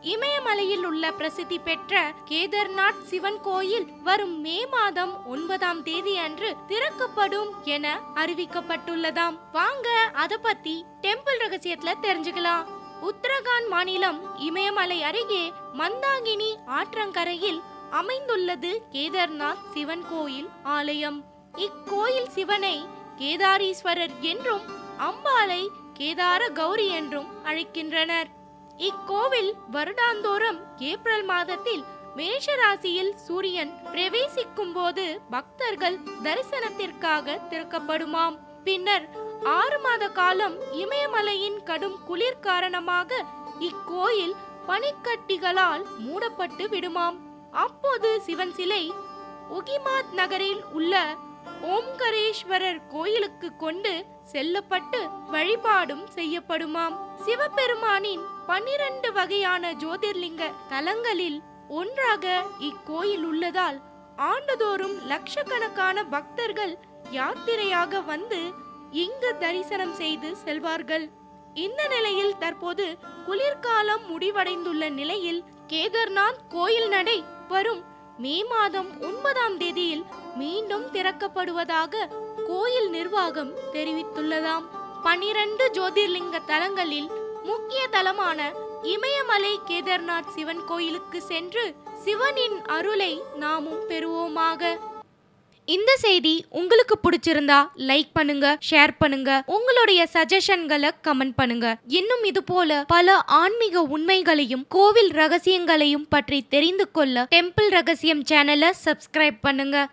இமயமலையில் உள்ள பிரசித்தி பெற்ற கேதார்நாத் சிவன் கோயில் வரும் மே மாதம் ஒன்பதாம் தேதி அன்று திறக்கப்படும் என அறிவிக்கப்பட்டுள்ளதாம். வாங்க அத பத்தி டெம்பிள் ரகசியத்துல தெரிஞ்சுக்கலாம். உத்தரகாண்ட் மாநிலம் இமயமலை அருகே மந்தாகினி ஆற்றங்கரையில் அமைந்துள்ளது கேதார்நாத் சிவன் கோயில் ஆலயம். இக்கோயில் சிவனை கேதாரீஸ்வரர் என்றும் அம்பாளை கேதார கௌரி என்றும் அழைக்கின்றனர். இக்கோவில் வருடாந்தோறும் ஏப்ரல் மாதத்தில் மேஷ ராசியில் சூரியன் பிரவேசிக்கும் போது பக்தர்கள் தரிசனத்திற்காக திறக்கப்படுமாம். பின்னர் ஆறு மாத காலம் இமயமலையின் கடும் குளிர் காரணமாக இக்கோயில் பனிக்கட்டிகளால் மூடப்பட்டு விடுமாம். அப்போது சிவன் சிலை உகிமாத் நகரில் உள்ள ஓம்கரேஸ்வரர் கோயிலுக்கு கொண்டு செல்லப்பட்டு வழிபாடும் செய்யப்படுமாம். சிவபெருமானின் பன்னிரண்டு வகையான ஜோதிர்லிங்க தலங்களில் ஒன்றாக இக்கோயில் உள்ளதால் ஆண்டுதோறும் லட்சக்கணக்கான பக்தர்கள் யாத்திரையாக வந்து இங்கு தரிசனம் செய்து செல்வார்கள். இந்த நிலையில் தற்போது குளிர்காலம் முடிவடைந்துள்ள நிலையில் கேதர்நாத் கோயில் நடை வரும் மே மாதம் ஒன்பதாம் தேதி மீண்டும் திறக்கப்படுவதாக கோயில் நிர்வாகம் தெரிவித்துள்ளதாம். பனிரண்டு ஜோதிர்லிங்க தலங்களில் முக்கிய தலமான இமயமலை கேதார்நாத் சிவன் கோயிலுக்கு சென்று சிவனின் அருளை நாமும் பெறுவோமாக. இந்த செய்தி உங்களுக்கு பிடிச்சிருந்தா லைக் பண்ணுங்க ஷேர் பண்ணுங்க. உங்களுடைய சஜஷன்களை கமெண்ட் பண்ணுங்க. இன்னும் இது போல பல ஆன்மீக உண்மைகளையும் கோவில் ரகசியங்களையும் பற்றி தெரிந்து கொள்ள டெம்பிள் ரகசியம் சேனலை சப்ஸ்கிரைப் பண்ணுங்க.